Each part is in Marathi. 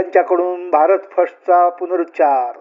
यांच्याकडून भारत फर्स्टचा पुनरुच्चार.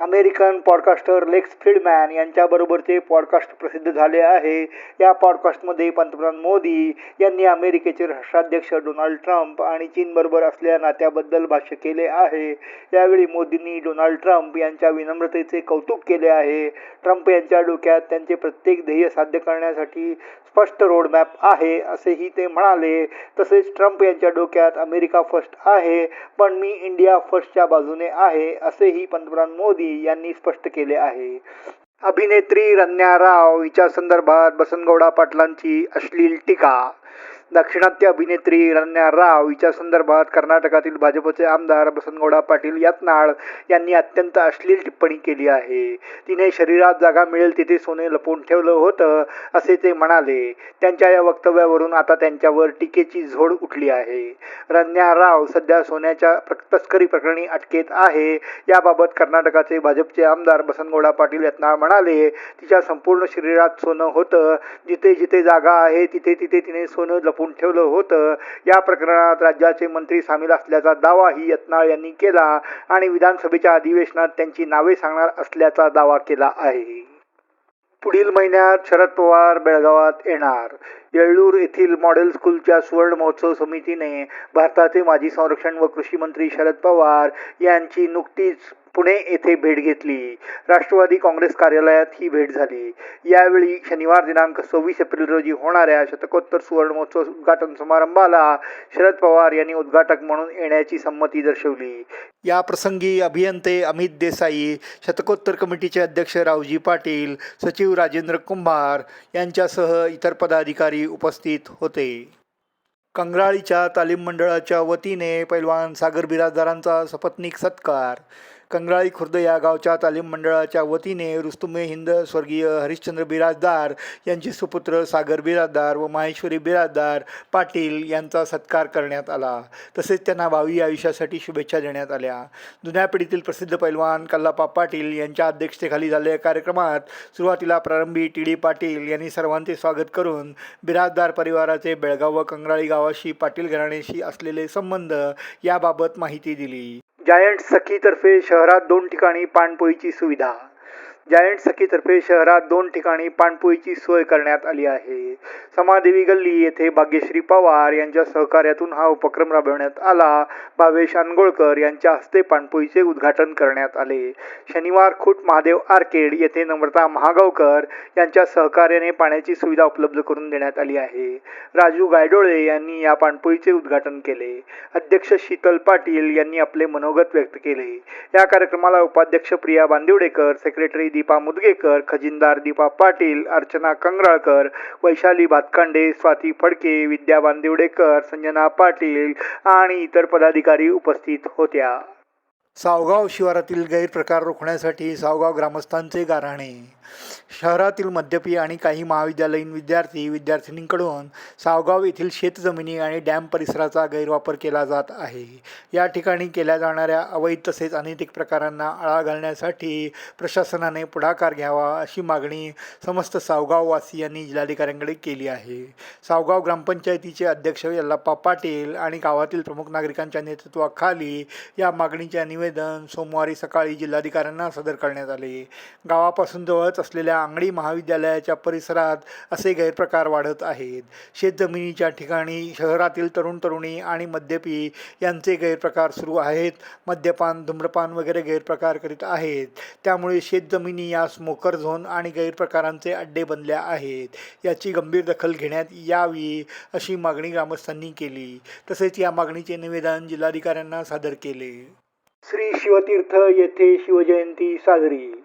अमेरिकन पॉडकास्टर लेक्स फ्रीडमॅन यांच्याबरोबरचे पॉडकास्ट प्रसिद्ध झाले आहे. या पॉडकास्टमध्ये पंतप्रधान मोदी यांनी अमेरिकेचे राष्ट्राध्यक्ष डोनाल्ड ट्रम्प आणि चीनबरोबर असलेल्या नात्याबद्दल भाष्य केले आहे. यावेळी मोदींनी डोनाल्ड ट्रम्प यांच्या विनम्रतेचे कौतुक केले आहे. ट्रम्प यांच्या डोक्यात त्यांचे प्रत्येक ध्येय साध्य करण्यासाठी स्पष्ट रोडमॅप आहे असेही ते म्हणाले. तसेच ट्रम्प यांच्या डोक्यात अमेरिका फर्स्ट आहे पण मी इंडिया फर्स्टच्या बाजूने आहे असेही पंतप्रधान मोदी यांनी स्पष्ट केले आहे. अभिनेत्री रन्या राव हिच्या संदर्भात बसनगौडा पाटलांची अश्लील टीका. दाक्षिणात्य अभिनेत्री रन्या राव हिच्या संदर्भात कर्नाटकातील भाजपचे आमदार बसनगौडा पाटील यातनाळ यांनी अत्यंत अश्लील टिप्पणी केली आहे. तिने शरीरात जागा मिळेल तिथे सोने लपवून ठेवलं होतं असे ते म्हणाले. त्यांच्या या वक्तव्यावरून आता त्यांच्यावर टीकेची झोड उठली आहे. रन्या राव सध्या सोन्याच्या तस्करी प्रकरणी अटकेत आहे. याबाबत कर्नाटकाचे भाजपचे आमदार बसनगौडा पाटील यत्नाळ म्हणाले तिच्या संपूर्ण शरीरात सोनं होतं. जिथे जिथे जागा आहे तिथे तिथे तिने सोनं लपून ठेवलं होतं. या प्रकरणात राज्याचे मंत्री सामील असल्याचा दावाही यत्नाळ यांनी केला आणि विधानसभेच्या अधिवेशनात त्यांची नावे सांगणार असल्याचा दावा केला आहे. पुढील महिन्यात शरद पवार बेळगावात येणार. येळ्ळूर येथील मॉडेल स्कूलच्या सुवर्ण महोत्सव समितीने भारताचे माजी संरक्षण व कृषी मंत्री शरद पवार यांची नुकतीच पुणे येथे भेट घेतली. राष्ट्रवादी काँग्रेस कार्यालयात ही भेट झाली. यावेळी शनिवार दिनांक सव्वीस एप्रिल रोजी होणाऱ्या शतकोत्तर सुवर्ण महोत्सव उद्घाटन समारंभाला शरद पवार यांनी उद्घाटक म्हणून येण्याची संमती दर्शवली. या प्रसंगी अभियंते अमित देसाई शतकोत्तर कमिटीचे अध्यक्ष रावजी पाटील सचिव राजेंद्र कुंभार यांच्यासह इतर पदाधिकारी उपस्थित होते. कंगराळीच्या तालीम मंडळाच्या वतीने पैलवान सागर बिराजदारांचा सपत्नीक सत्कार. कंगराळी खुर्द या गावच्या तालीम मंडळाच्या वतीने रुस्तुमे हिंद स्वर्गीय हरिश्चंद्र बिराजदार यांचे सुपुत्र सागर बिराजदार व माहेश्वरी बिराजदार पाटील यांचा सत्कार करण्यात आला. तसेच त्यांना भावी आयुष्यासाठी शुभेच्छा देण्यात आल्या. जुन्या पिढीतील प्रसिद्ध पैलवान कल्लापा पाटील यांच्या अध्यक्षतेखाली झालेल्या कार्यक्रमात सुरुवातीला प्रारंभी टी डी पाटील यांनी सर्वांचे स्वागत करून बिराजदार परिवाराचे बेळगाव व कंगराळी गावाशी पाटील घराण्याशी असलेले संबंध याबाबत माहिती दिली. जायंट सखीतर्फे शहरात दोन ठिकाणी पाणपोईची सुविधा. जायंट सखीतर्फे शहरात दोन ठिकाणी पाणपोईची सोय करण्यात आली आहे. समादेवी गल्ली येथे भाग्यश्री पवार यांच्या सहकार्यातून हा उपक्रम राबवण्यात आला. भावेश अनगोळकर यांच्या हस्ते पाणपोईचे उद्घाटन करण्यात आले. शनिवार खुट महादेव आर्केड येथे नम्रता महागावकर यांच्या सहकार्याने पाण्याची सुविधा उपलब्ध करून देण्यात आली आहे. राजू गायडोळे यांनी या पाणपोईचे उद्घाटन केले. अध्यक्ष शीतल पाटील यांनी आपले मनोगत व्यक्त केले. या कार्यक्रमाला उपाध्यक्ष प्रिया बांदिवडेकर सेक्रेटरी दीपा मुदगेकर खजिनदार दीपा पाटील अर्चना कंगराळकर वैशाली भातकांडे स्वाती फडके विद्या बांदिवडेकर संजना पाटील आणि इतर पदाधिकारी उपस्थित होत्या. सावगाव शिवारातील गैरप्रकार रोखण्यासाठी सावगाव ग्रामस्थांचे गाराणे शहरातील मद्यपी आणि काही महाविद्यालयीन विद्यार्थी विद्यार्थिनींकडून सावगाव येथील शेतजमिनी आणि डॅम परिसराचा गैरवापर केला जात आहे. या ठिकाणी केल्या जाणाऱ्या अवैध तसेच अनैतिक प्रकारांना आळा घालण्यासाठी प्रशासनाने पुढाकार घ्यावा अशी मागणी समस्त सावगाववासियांनी जिल्हाधिकाऱ्यांकडे केली आहे. सावगाव ग्रामपंचायतीचे अध्यक्ष यल्लाप्पा पाटील आणि गावातील प्रमुख नागरिकांच्या नेतृत्वाखाली या मागणीच्या निवेदन निवेदन सोमवारी सकाळी जिल्हाधिकाऱ्यांना सादर करण्यात आले. गावापासून जवळच असलेल्या आंगडी महाविद्यालयाच्या परिसरात असे गैरप्रकार वाढत आहेत. शेतजमिनीच्या ठिकाणी शहरातील तरुण तरुणी आणि मद्यपी यांचे गैरप्रकार सुरू आहेत. मद्यपान धूम्रपान वगैरे गैरप्रकार करीत आहेत. त्यामुळे शेतजमिनी या स्मोकर झोन आणि गैरप्रकारांचे अड्डे बनल्या आहेत. याची गंभीर दखल घेण्यात यावी अशी मागणी ग्रामस्थांनी केली. तसेच या मागणीचे निवेदन जिल्हाधिकाऱ्यांना सादर केले. श्री शिवतीर्थ येथे शिवजयंती साजरी.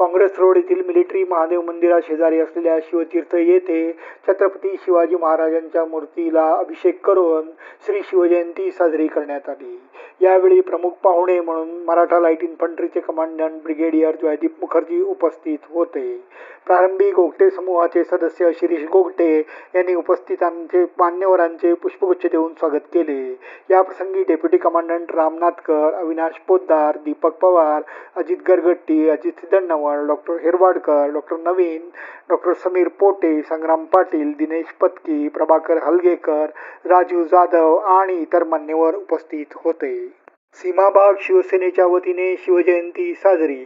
काँग्रेस रोड येथील मिलिटरी महादेव मंदिराशेजारी असलेल्या शिवतीर्थ येथे छत्रपती शिवाजी महाराजांच्या मूर्तीला अभिषेक करून श्री शिवजयंती साजरी करण्यात आली. यावेळी प्रमुख पाहुणे म्हणून मराठा लाइट इन्फंट्रीचे कमांडंट ब्रिगेडियर जयदीप मुखर्जी उपस्थित होते. प्रारंभी गोगटे समूहाचे सदस्य शिरीष गोगटे यांनी उपस्थितांचे मान्यवरांचे पुष्पगुच्छ देऊन स्वागत केले. या प्रसंगी deputy commandant Ramnathkar Avinash Poddar Deepak Pawar Ajit Gargatti Ajit Siddhannaval doctor Hirwadkar doctor Naveen doctor Sameer Pote Sangram Patil Dinesh Patki Prabhakar Halgekar Raju Jadhav आणि इतर मान्यवर उपस्थित होते. सीमाभाग शिवसेनेच्या वतीने शिवजयंती साजरी.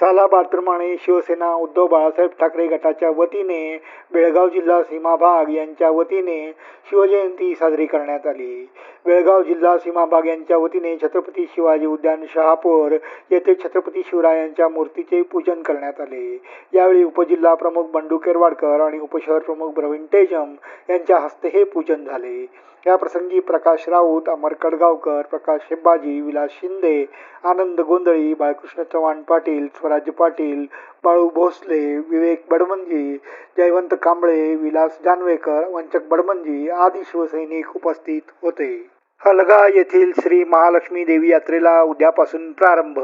सालाबादप्रमाणे शिवसेना उद्धव बाळासाहेब ठाकरे गटाच्या वतीने बेळगाव जिल्हा सीमाभाग यांच्या वतीने शिवजयंती साजरी करण्यात आली. बेळगाव जिल्हा सीमाबाग यांच्या वतीने छत्रपती शिवाजी उद्यान शहापूर येथे छत्रपती शिवरायांच्या मूर्तीचे पूजन करण्यात आले. यावेळी उपजिल्हा प्रमुख बंडू केरवाडकर आणि उपशहर प्रमुख प्रवीण टेजम यांच्या हस्ते हे पूजन झाले. या प्रसंगी प्रकाश राऊत अमर कडगावकर प्रकाश हेब्बाजी विलास शिंदे आनंद गोंधळी बाळकृष्ण चव्हाण पाटील स्वराज्य पाटील बाळू भोसले विवेक बडमंजी जयवंत कांबळे विलास जानवेकर वंचक बडमंजी आदी शिवसैनिक उपस्थित होते. हलगा येथील श्री महालक्ष्मी देवी यात्रेला उद्यापासून प्रारंभ.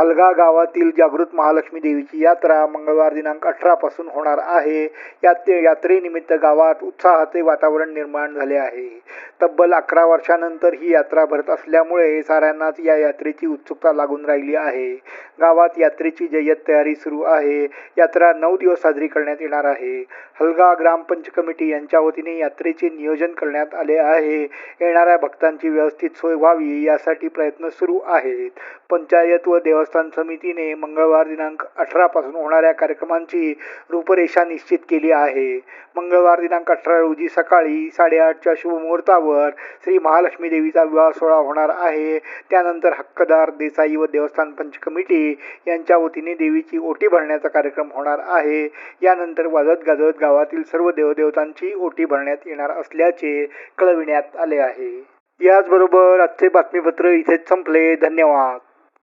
हलगा गावातील जागृत महालक्ष्मी देवीची यात्रा मंगळवार दिनांक अठरा पासून होणार आहे. यात्रे यात्रेनिमित्त गावात उत्साहाचे वातावरण निर्माण झाले आहे. तब्बल अकरा वर्षानंतर ही यात्रा भरत असल्यामुळे साऱ्यांनाच या यात्रेची उत्सुकता लागून राहिली आहे. गावात यात्रेची जय्यत तयारी सुरू आहे. यात्रा नऊ दिवस साजरी करण्यात येणार आहे. हलगा ग्रामपंच कमिटी यांच्या वतीने यात्रेचे नियोजन करण्यात आले आहे. येणाऱ्या भक्तांची व्यवस्थित सोय व्हावी यासाठी प्रयत्न सुरू आहेत. पंचायत व देवस्थान समितीने मंगळवार दिनांक अठरा पासून होणाऱ्या कार्यक्रमांची रूपरेषा निश्चित केली आहे. मंगळवार दिनांक अठरा रोजी सकाळी साडेआठच्या शुभमुहूर्तावर श्री महालक्ष्मी देवीचा विवाह सोहळा होणार आहे. त्यानंतर हक्कदार देसाई व देवस्थान पंच कमिटी यांच्या वतीने देवीची ओटी भरण्याचा कार्यक्रम होणार आहे. यानंतर वाजत गाजत गावातील सर्व देवदेवतांची ओटी भरण्यात येणार असल्याचे कळविण्यात आले आहे. याचबरोबर आजचे बातमीपत्र इथेच संपले. धन्यवाद.